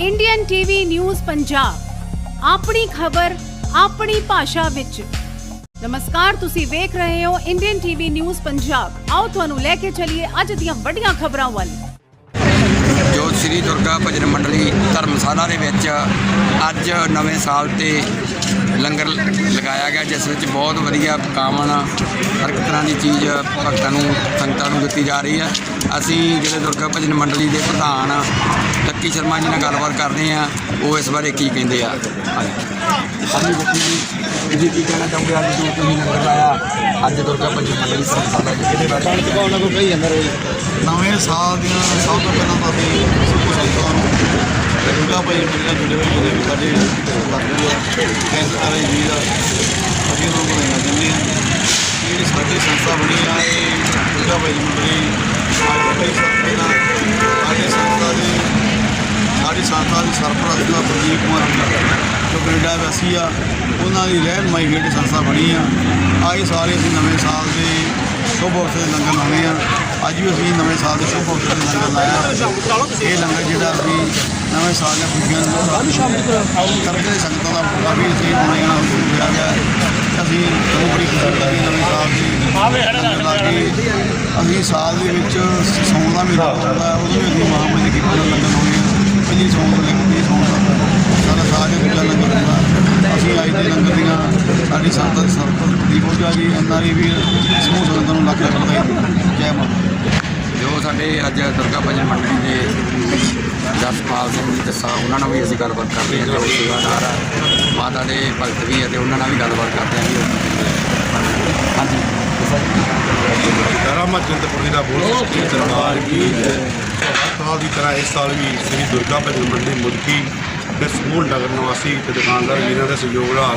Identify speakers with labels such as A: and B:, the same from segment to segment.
A: Indian TV news Punjab ਆਪਣੀ ਖਬਰ, ਆਪਣੀ ਭਾਸ਼ਾ ਵਿੱਚ। ਨਮਸਕਾਰ, ਤੁਸੀਂ ਵੇਖ ਰਹੇ ਹੋ ਇੰਡੀਅਨ ਟੀਵੀ ਨਿਊਜ਼ ਪੰਜਾਬ ਆਓ ਤੁਹਾਨੂੰ ਲੈ ਕੇ ਚੱਲੀਏ ਅੱਜ ਦੀਆਂ ਵੱਡੀਆਂ ਖਬਰਾਂ ਵੱਲ।
B: ਜੋ ਸ੍ਰੀ ਦੁਰਗਾ ਭਜਨ ਮੰਡਲੀ ਧਰਮਸ਼ਾਲਾ ਦੇ ਵਿੱਚ ਅੱਜ ਨਵੇਂ ਸਾਲ ਤੇ ਲੰਗਰ ਲਗਾਇਆ ਗਿਆ ਜਿਸ ਵਿੱਚ ਬਹੁਤ ਵਧੀਆ ਪਕਾਵਾਂ ਹਰ ਇੱਕ ਤਰ੍ਹਾਂ ਦੀ ਚੀਜ਼ ਭਗਤਾਂ ਨੂੰ ਸੰਗਤਾਂ ਨੂੰ ਦਿੱਤੀ ਜਾ ਰਹੀ ਹੈ ਅਸੀਂ ਜਿਹੜੇ ਦੁਰਗਾ ਭਜਨ ਮੰਡਲੀ ਦੇ ਪ੍ਰਧਾਨ ਲੱਕੀ ਸ਼ਰਮਾ ਜੀ ਨਾਲ ਗੱਲਬਾਤ ਕਰਦੇ ਆ ਉਹ ਇਸ ਬਾਰੇ ਕੀ ਕਹਿੰਦੇ ਆ? ਹਾਂਜੀ। ਬੱਚੀ ਜੀ ਕੀ ਕਹਿਣਾ ਚਾਹੋਗੇ? ਅੱਜ ਜੋ ਤੁਸੀਂ ਲੰਗਰ ਲਾਇਆ ਅੱਜ ਦੁਰਗਾ ਭਜਨ ਮੰਡਲੀ ਧਰਮਸ਼ਾਲਾ ਜੀ ਇਹਦੇ ਬਾਰੇ
C: ਨਵੇਂ ਸਾਲ ਦੀਆਂ ਸਭ ਤੋਂ ਪਹਿਲਾਂ ਤਾਂ ਦੁਰਗਾ ਭਾਈ ਮੇਰਾ ਜੁੜੇ ਹੋਏ ਜਿਹੜੇ ਵੀ ਸਾਡੇ ਲੱਗਦੇ ਆ ਕੈਂਸਰ ਵਾਲੇ ਜੀ ਦਾ ਅਸੀਂ ਉਹਨਾਂ ਨੂੰ ਲੈਣਾ ਚਾਹੁੰਦੇ ਹਾਂ। ਇਹ ਜਿਹੜੀ ਸਾਡੀ ਸੰਸਥਾ ਬਣੀ ਆ, ਇਹ ਦੁਰਗਾ ਭਾਈ ਮੰਡਲੀ ਅੱਜ ਤੋਂ ਕਈ ਸਾਲ ਪਹਿਲਾਂ ਸਾਡੇ ਸੰਸਥਾ ਦੇ, ਸਾਡੀ ਸੰਸਥਾ ਦੇ ਸਰਪ੍ਰਸਤ ਦਾ ਪ੍ਰਦੀਪ ਕੁਮਾਰ ਜੋ ਕੈਨੇਡਾ ਵਾਸੀ ਆ, ਉਹਨਾਂ ਦੀ ਰਹਿਨਮਾਈ ਹੇਠ ਸੰਸਥਾ ਬਣੀ ਆ। ਆਏ ਸਾਰੇ ਅਸੀਂ ਨਵੇਂ ਸਾਲ ਦੇ ਸ਼ੁਭ ਅਵਸਰ ਦੇ ਲੰਗਰ ਲਾਉਣੇ ਆ ਅੱਜ ਵੀ ਅਸੀਂ ਨਵੇਂ ਸਾਲ ਦੇ ਸ਼ੁਭ ਅਵਸਰ ਦੇ ਲੰਗਰ ਲਾਇਆ। ਇਹ ਲੰਗਰ ਜਿਹੜਾ ਅਸੀਂ ਨਵੇਂ ਸਾਲ ਦੀਆਂ ਖੁਸ਼ੀਆਂ ਨੂੰ ਕਰਦੇ ਸੰਗਤਾਂ ਦਾ ਕਾਫੀ ਅਸੀਂ ਬਣਾਇਆ ਹੋਇਆ ਗਿਆ ਅਸੀਂ ਬਹੁਤ ਬੜੀ ਖੁਸ਼ੀ ਕਰੀ ਨਵੇਂ ਸਾਲ ਦੀ। ਅਸੀਂ ਸਾਲ ਦੇ ਵਿੱਚ ਸੌਣ ਦਾ ਮੇਲਾ ਹੁੰਦਾ ਉਹਦੇ ਵਿੱਚ ਅਸੀਂ ਮਹਾਮਾਰੀ ਦੀ ਕਿਰਪਾ ਨਾਲ ਲੰਗਰ ਲਾਉਣੇ ਆ ਪਹਿਲੀ ਸੌਣ ਤੋਂ ਲੈ ਕੇ ਵੀਹ ਸੌਣ ਤੱਕ ਸਾਰਾ ਸਾਲ ਦੇ ਵਿੱਚ ਲੰਗਰ ਹੁੰਦਾ ਅਸੀਂ ਅੱਜ ਦੇ ਲੰਗਰ ਦੀਆਂ ਸਾਡੀ ਸੰਗਤ ਦੀ ਸਰਪੰਚ ਦੀ ਪਹੁੰਚਾ ਜੀ। ਐਨਆਰਈ ਵੀ ਸਮੂਹ ਸੰਗਤਾਂ ਨੂੰ ਲੱਖ ਲੱਖ ਵਧਾਈ ਜੈ ਮਾਤਾ
B: ਜੋ ਸਾਡੇ ਅੱਜ ਦੁਰਗਾ ਭਜਨ ਮੰਡਲੀ ਦੇ ਜਸਪਾਲ ਸਿੰਘ ਜੀ ਦੱਸਾ ਉਹਨਾਂ ਨਾਲ ਵੀ ਅਸੀਂ ਗੱਲਬਾਤ ਕਰਦੇ ਹਾਂ, ਜੋ ਸੇਵਾਦਾਰ ਆ ਮਾਤਾ ਦੇ ਭਗਤ ਵੀ ਹੈ ਤੇ ਉਹਨਾਂ ਨਾਲ ਵੀ ਗੱਲਬਾਤ ਕਰਦੇ ਹਾਂ ਜੀ। ਹਾਂਜੀ।
D: ਰਾਮ ਚੰਦਪੁਰ ਜੀ ਦਾ ਬੋਲ ਸੱਚੇ ਦਰਬਾਰ ਕੀ ਸਾਲ ਦੀ ਤਰ੍ਹਾਂ ਇਸ ਸਾਲ ਵੀ ਸ੍ਰੀ ਦੁਰਗਾ ਭਜਨ ਮੰਡਲੀ ਮੁਲਕੀ ਤੇ ਸਕੂਲ ਨਗਰ ਨਿਵਾਸੀ ਤੇ ਦੁਕਾਨਦਾਰ ਵੀਰਾਂ ਦੇ ਸਹਿਯੋਗ ਨਾਲ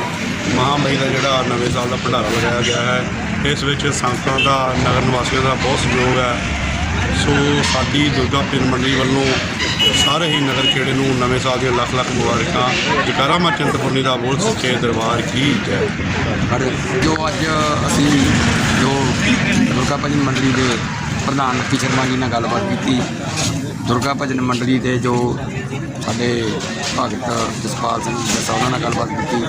D: ਮਹਾਮਾਈ ਦਾ ਜਿਹੜਾ ਨਵੇਂ ਸਾਲ ਦਾ ਭੰਡਾਰਾ ਲਗਾਇਆ ਗਿਆ ਹੈ। ਇਸ ਵਿੱਚ ਸੰਗਤਾਂ ਦਾ, ਨਗਰ ਨਿਵਾਸੀਆਂ ਦਾ ਬਹੁਤ ਸਹਿਯੋਗ ਹੈ। ਸੋ ਸਾਡੀ ਦੁਰਗਾ ਭਜਨ ਮੰਡਲੀ ਵੱਲੋਂ ਸਾਰੇ ਹੀ ਨਗਰ ਖੇੜੇ ਨੂੰ ਨਵੇਂ ਸਾਲ ਦੀਆਂ ਲੱਖ ਲੱਖ ਮੁਬਾਰਕਾਂ। ਜਕਾਰਾ ਮਾ ਚਿੰਤਪੁਰਨੀ ਦਾ ਬੋਲ ਸੱਚੇ ਦਰਬਾਰ ਕੀ ਜੈ।
B: ਪਰ ਜੋ ਅੱਜ ਅਸੀਂ ਜੋ ਦੁਰਗਾ ਭਜਨ ਮੰਡਲੀ ਦੇ ਪ੍ਰਧਾਨ ਲੱਕੀ ਸ਼ਰਮਾ ਜੀ ਨਾਲ ਗੱਲਬਾਤ ਕੀਤੀ, ਦੁਰਗਾ ਭਜਨ ਮੰਡਲੀ ਦੇ ਜੋ ਸਾਡੇ ਭਗਤ ਜਸਪਾਲ ਸਿੰਘ ਜੀ ਉਹਨਾਂ ਨਾਲ ਗੱਲਬਾਤ ਕੀਤੀ,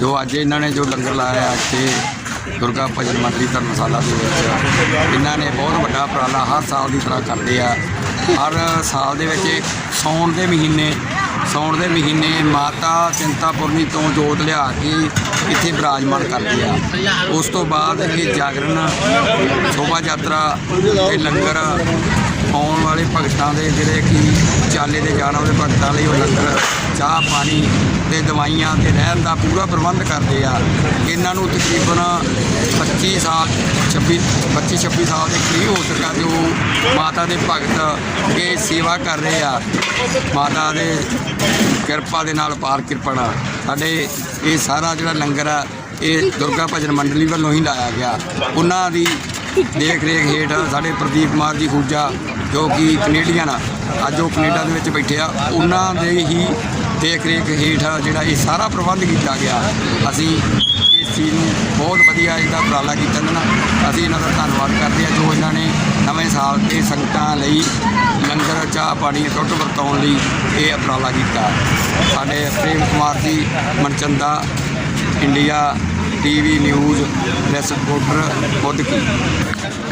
B: ਜੋ ਅੱਜ ਇਹਨਾਂ ਨੇ ਜੋ ਲੰਗਰ ਲਾਇਆ ਇੱਥੇ ਦੁਰਗਾ ਭਜਨ ਮੰਡਲੀ ਧਰਮਸ਼ਾਲਾ ਦੇ ਵਿੱਚ, ਇਹਨਾਂ ਨੇ ਬਹੁਤ ਵੱਡਾ ਉਪਰਾਲਾ ਹਰ ਸਾਲ ਦੀ ਤਰ੍ਹਾਂ ਕਰਦੇ ਆ। ਹਰ ਸਾਲ ਦੇ ਵਿੱਚ ਸੌਣ ਦੇ ਮਹੀਨੇ ਸੌਣ ਦੇ ਮਹੀਨੇ ਮਾਤਾ ਚਿੰਤਾਪੁਰਨੀ ਤੋਂ ਜੋਤ ਲਿਆ ਕੇ ਇੱਥੇ ਬਿਰਾਜਮਾਨ ਕਰਦੇ ਆ। ਉਸ ਤੋਂ ਬਾਅਦ ਇਹ ਜਾਗਰਣ, ਸ਼ੋਭਾ ਯਾਤਰਾ ਤੇ ਲੰਗਰ ਆਉਣ ਵਾਲੇ ਭਗਤਾਂ ਦੇ ਜਿਹੜੇ ਕਿ ਚਾਲੇ ਦੇ ਜਾਣ ਵਾਲੇ ਭਗਤਾਂ ਲਈ ਉਹ ਲੰਗਰ, ਚਾਹ ਪਾਣੀ ਤੇ ਦਵਾਈਆਂ ਤੇ ਰਹਿਣ ਦਾ ਪੂਰਾ ਪ੍ਰਬੰਧ ਕਰਦੇ ਆ। ਇਹਨਾਂ ਨੂੰ ਤਕਰੀਬਨ 25 ਸਾਲ 26 25 26 ਸਾਲ ਦੇ ਕਰੀਬ ਹੋ ਚੁੱਕਾ ਮਾਤਾ ਦੇ ਭਗਤ ਇਹ ਸੇਵਾ ਕਰ ਰਹੇ ਆ। ਮਾਤਾ ਦੇ ਕਿਰਪਾ ਦੇ ਨਾਲ ਪਾਰ ਕਿਰਪਣਾ। ਸਾਡੇ ਇਹ ਸਾਰਾ ਜਿਹੜਾ ਲੰਗਰ ਆ, ਇਹ ਦੁਰਗਾ ਭਜਨ ਮੰਡਲੀ ਵੱਲੋਂ ਹੀ ਲਾਇਆ ਗਿਆ। ਉਹਨਾਂ ਦੀ ਦੇਖ ਰੇਖ ਹੇਠ ਸਾਡੇ ਪ੍ਰਦੀਪ ਕੁਮਾਰ ਜੀ ਖੂਜਾ, ਜੋ ਕਿ ਕੈਨੇਡੀਅਨ ਆ, ਅੱਜ ਉਹ ਕੈਨੇਡਾ ਦੇ ਵਿੱਚ ਬੈਠੇ ਆ। ਉਹਨਾਂ ਦੇ ਹੀ ਦੇਖ ਰੇਖ ਹੇਠ ਜਿਹੜਾ ਇਹ ਸਾਰਾ ਪ੍ਰਬੰਧ ਕੀਤਾ ਗਿਆ। ਅਸੀਂ ਇਸ ਚੀਜ਼ ਨੂੰ ਬਹੁਤ ਵਧੀਆ ਇਹਦਾ ਉਪਰਾਲਾ ਕੀਤਾ। ਇਹਨਾਂ ਅਸੀਂ ਇਹਨਾਂ ਦਾ ਧੰਨਵਾਦ ਕਰਦੇ ਹਾਂ ਜੋ ਇਹਨਾਂ ਨੇ ਨਵੇਂ ਸਾਲ ਤੇ ਸੰਗਤਾਂ ਲਈ ਲੰਗਰ, ਚਾਹ ਪਾਣੀ ਟੁੱਟ ਵਰਤਾਉਣ ਲਈ ਇਹ ਉਪਰਾਲਾ ਕੀਤਾ। ਸਾਡੇ Prem Kumar ji, Manchanda, India TV news, press reporter Mudki
E: ਕੀ।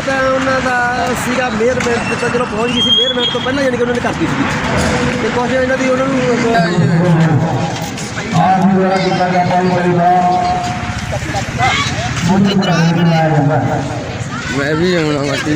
E: ਤਾਂ ਉਹਨਾਂ ਦਾ ਸੀਗਾ ਮੇਅਰਮੈਂਟ ਤਾਂ ਜਦੋਂ ਪਹੁੰਚ ਗਈ ਸੀ ਮੇਅਰਮੈਂਟ ਤੋਂ ਪਹਿਲਾਂ ਜਾਣੀ ਕਿ ਉਹਨਾਂ ਨੇ ਕਰਤੀ ਸੀ ਤੇ ਕੁਝ ਇਹਨਾਂ ਦੀ ਉਹਨਾਂ ਨੂੰ
F: ਮੈਂ ਵੀ ਆਉਣਾ ਮਾਟੀ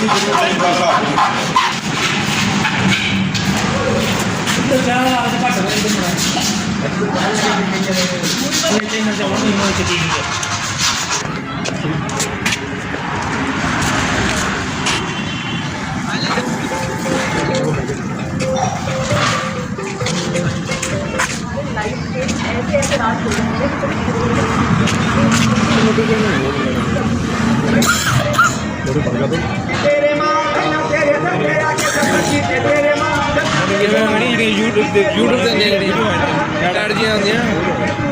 D: ਅਸੀਂ ਵੀ ਜ਼ਿੰਮੇਵਾਰੀ ਬਰਕਰਾਰ
F: YouTube ਤੇ YouTube ਤੇ ਜਿਹੜੀ ਐਡ ਜੀਆਂ ਆਉਂਦੀਆਂ